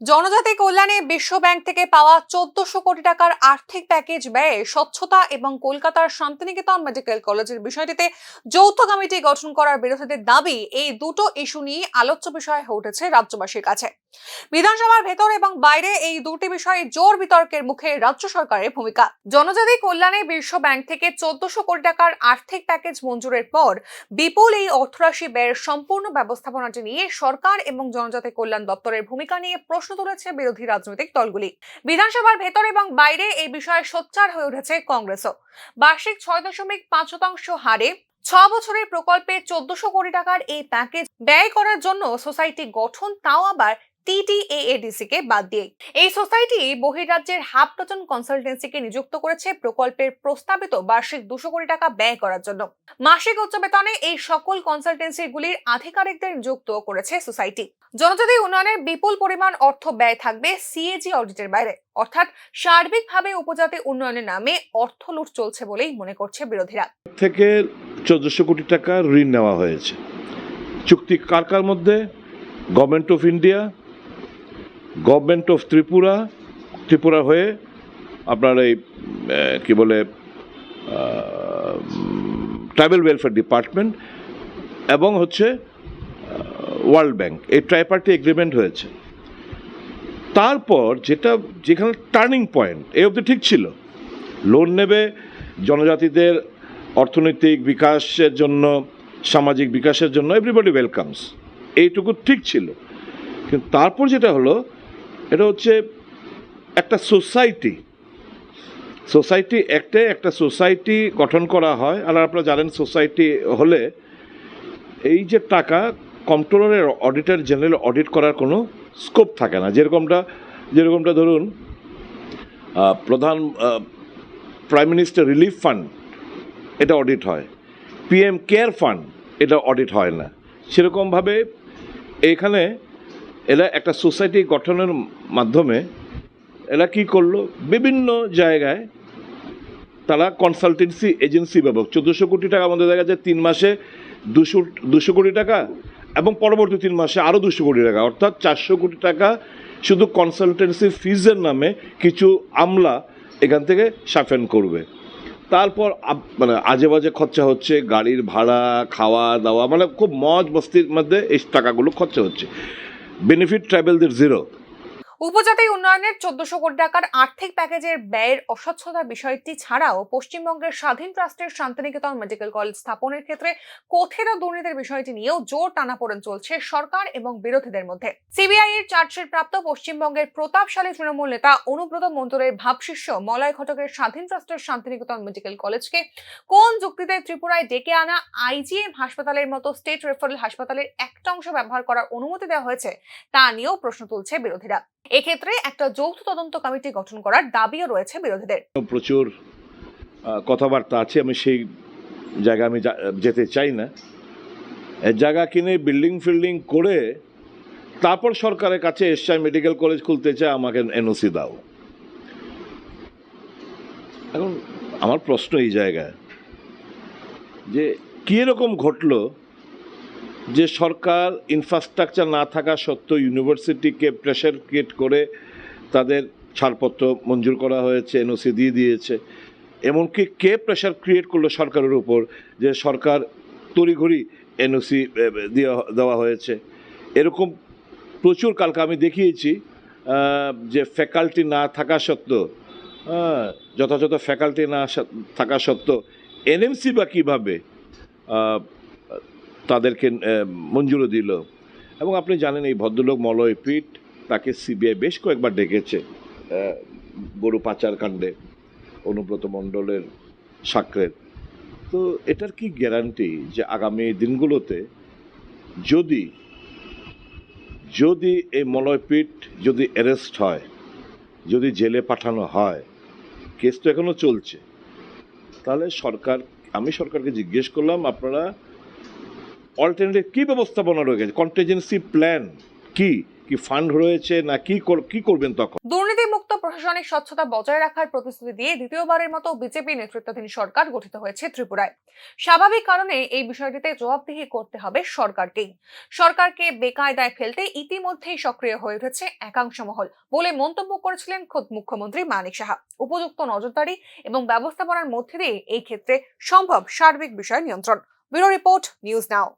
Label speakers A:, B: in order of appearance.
A: জনজাতি কল্যাণে বিশ্ব ব্যাংক থেকে পাওয়া চোদ্দশো কোটি টাকার আর্থিক প্যাকেজ ব্যয়ে স্বচ্ছতা এবং কলকাতার শান্তিনিকেতন মেডিকেল কলেজের বিষয়টিতে যৌথ কমিটি গঠন করার বিরোধীদের দাবি, এই দুটো ইস্যু নিয়ে আলোচ্য বিষয় হয়ে উঠেছে রাজ্যবাসীর কাছে। বিধানসভার ভেতর এবং বাইরে এই দুটি বিষয়ে জোর বিতর্কের মুখে রাজ্য সরকারের ভূমিকা। জনজাতি কল্যাণে বিশ্ব ব্যাংক থেকে চোদ্দশো কোটি টাকার আর্থিক প্যাকেজ মঞ্জুরের পর বিপুল এই অর্থরাশি ব্যয়ের সম্পূর্ণ ব্যবস্থাপনাটি নিয়ে সরকার এবং জনজাতি কল্যাণ দপ্তরের ভূমিকা নিয়ে প্রশ্ন তুলেছে বিরোধী রাজনৈতিক দলগুলি। বিধানসভার ভেতর এবং বাইরে এই বিষয়ে সোচ্চার হয়ে উঠেছে কংগ্রেসও। বার্ষিক ছয় দশমিক পাঁচ শতাংশ হারে ছ বছরের প্রকল্পে চোদ্দশো কোটি টাকার এই প্যাকেজ ব্যয় করার জন্য সোসাইটি গঠন, তাও আবার টিটিএএডিসি কে বাদ দিয়ে। এই সোসাইটি বহিরাজ্যের হাফ ডজন কনসালটেন্সিকে নিযুক্ত করেছে প্রকল্পের প্রস্তাবিত বার্ষিক দুশো কোটি টাকা ব্যয় করার জন্য। মাসিক উচ্চ বেতনে এই সকল কনসালটেন্সিগুলির আধিকারিকদের নিযুক্ত করেছে সোসাইটি। জনজাতি উন্নয়নের বিপুল পরিমাণ অর্থ ব্যয় থাকবে সিএজি অডিটের বাইরে। অর্থাৎ সার্বিকভাবে উপজাতি উন্নয়নের নামে অর্থ লুট চলছে বলেই মনে করছে বিরোধীরা।
B: থেকে চোদ্দোশো কোটি টাকা ঋণ নেওয়া হয়েছে। চুক্তি কার কার মধ্যে? Government of India government of Tripura Tripura হয়ে আপনার এই কি বলে ট্রাইবেল ওয়েলফেয়ার ডিপার্টমেন্ট এবং হচ্ছে ওয়ার্ল্ড ব্যাংক এই ট্রাইপার্টি এগ্রিমেন্ট হয়েছে। তারপর যেটা, যেখানে টার্নিং পয়েন্ট এই অবধি ঠিক ছিল। লোন নেবে জনজাতিদের অর্থনৈতিক বিকাশের জন্য, সামাজিক বিকাশের জন্য এভরিবডি ওয়েলকামস এইটুকু ঠিক ছিল। কিন্তু তারপর যেটা হলো এটা হচ্ছে একটা সোসাইটি। সোসাইটি একটে একটা সোসাইটি গঠন করা হয়। আর আপনারা জানেন সোসাইটি হলে এই যে টাকা কন্ট্রোলারের, অডিটার জেনারেল অডিট করার কোনো স্কোপ থাকে না। যেরকমটা যেরকমটা ধরুন প্রধান প্রাইম মিনিস্টার রিলিফ ফান্ড, এটা অডিট হয়। পিএম কেয়ার ফান্ড, এটা অডিট হয় না। সেরকমভাবে এখানে এরা একটা সোসাইটি গঠনের মাধ্যমে এরা কি করল? বিভিন্ন জায়গায় তারা কনসালটেন্সি এজেন্সি ব্যবহার চোদ্দোশো কোটি টাকা আমাদের দেখা যায় তিন মাসে দুশো দুশো কোটি টাকা এবং পরবর্তী তিন মাসে আরও দুশো কোটি টাকা। অর্থাৎ চারশো কোটি টাকা শুধু কনসালটেন্সি ফিজের নামে কিছু আমলা এখান থেকে সাফেন করবে। তারপর মানে আজে বাজে খরচা হচ্ছে, গাড়ির ভাড়া খাওয়া দাওয়া মানে খুব মজ মস্তির মধ্যে এই টাকাগুলো খরচা হচ্ছে। বেনিফিট ট্রাভেলদের জিরো
A: উপজাতি উন্নয়নের চোদ্দশো কোটি টাকার আর্থিক প্যাকেজের ব্যয়ের অস্বচ্ছতার বিষয়টি ছাড়াও পশ্চিমবঙ্গের স্বাধীন ট্রাস্টের শান্তিনিকেতন মেডিকেল কলেজ স্থাপনের ক্ষেত্রে কথিত দুর্নীতির বিষয়টি নিয়েও জোর টানাপোড়েন চলছে সরকার এবং বিরোধীদের মধ্যে। সিবিআই এর চার্জশিট প্রাপ্ত পশ্চিমবঙ্গের প্রতাপশালী তৃণমূল নেতা অনুব্রত মন্ত্রের ভাবশিষ্য মলয় ঘটকের স্বাধীন ট্রাস্টের শান্তিনিকেতন মেডিকেল কলেজকে কোন যুক্তিতে ত্রিপুরায় ডেকে আনা আইজিএম হাসপাতালের মতো স্টেট রেফারেল হাসপাতালের একটা অংশ ব্যবহার করার অনুমতি দেওয়া হয়েছে তা নিয়েও প্রশ্ন তুলছে বিরোধীরা। এক্ষেত্রে একটা যৌথ তদন্ত কমিটি গঠন করার দাবিও রয়েছে বিরোধীদের।
B: প্রচুর কথাবার্তা আছে, আমি সেই জায়গা আমি যেতে চাই না। জায়গা কিনে বিল্ডিং ফিল্ডিং করে তারপর সরকারের কাছে এসছে মেডিকেল কলেজ খুলতে চায় আমাকে এনওসি দাও। এখন আমার প্রশ্ন এই জায়গায়, যে কী রকম ঘটলো? যে সরকার ইনফ্রাস্ট্রাকচার না থাকা সত্ত্বেও ইউনিভার্সিটিকে প্রেশার ক্রিয়েট করে তাদের ছাড়পত্র মঞ্জুর করা হয়েছে এনওসি দিয়ে দিয়েছে। এমনকি কে প্রেশার ক্রিয়েট করল সরকারের উপর যে সরকার তড়িঘড়ি এনওসি দেওয়া দেওয়া হয়েছে। এরকম প্রচুর কালকে আমি দেখিয়েছি যে ফ্যাকাল্টি না থাকা সত্ত্বেও হ্যাঁ, যথাযথ ফ্যাকাল্টি না থাকা সত্ত্বেও এনএমসি বা কীভাবে তাদেরকে আহ, মঞ্জুরও দিল। এবং আপনি জানেন এই ভদ্রলোক মলয় পিঠ তাকে সিবিআই বেশ কয়েকবার ডেকেছে গরু পাচার কাণ্ডে অনুব্রত মণ্ডলের সাক্ষ্যের। তো এটার কি গ্যারান্টি যে আগামী দিনগুলোতে যদি যদি এই মলয়পীঠ যদি অ্যারেস্ট হয় যদি জেলে পাঠানো হয় কেস তো এখনও চলছে তাহলে সরকার আমি সরকারকে জিজ্ঞেস করলাম আপনারা অল্টারনেটিভ কি ব্যবস্থাপনা রয়েছে? কন্টিজেন্সি প্ল্যান কি? কি ফান্ড রয়েছে না কি কি করবেন তখন?
A: দুর্নীতিমুক্ত প্রশাসন প্রশাসনিক স্বচ্ছতা বজায় রাখার প্রতিশ্রুতি দিয়ে দ্বিতীয়বারের মতো বিজেপি নেতৃত্বাধীন সরকার গঠিত হয়েছে ত্রিপুরায়। স্বাভাবিক কারণে এই বিষয়টিতে জবাবদিহি করতে হবে সরকারকেই। সরকারকে বেকায়দায় ফেলতে ইতিমধ্যেই সক্রিয় হয়ে উঠেছে একাংশ মহল বলে মন্তব্য করেছিলেন খোদ মুখ্যমন্ত্রী মানিক সাহা। উপযুক্ত নজরদারি এবং ব্যবস্থাপনার মধ্যে দিয়ে এই ক্ষেত্রে সম্ভব সার্বিক বিষয় নিয়ন্ত্রণ। Bureau report, news now.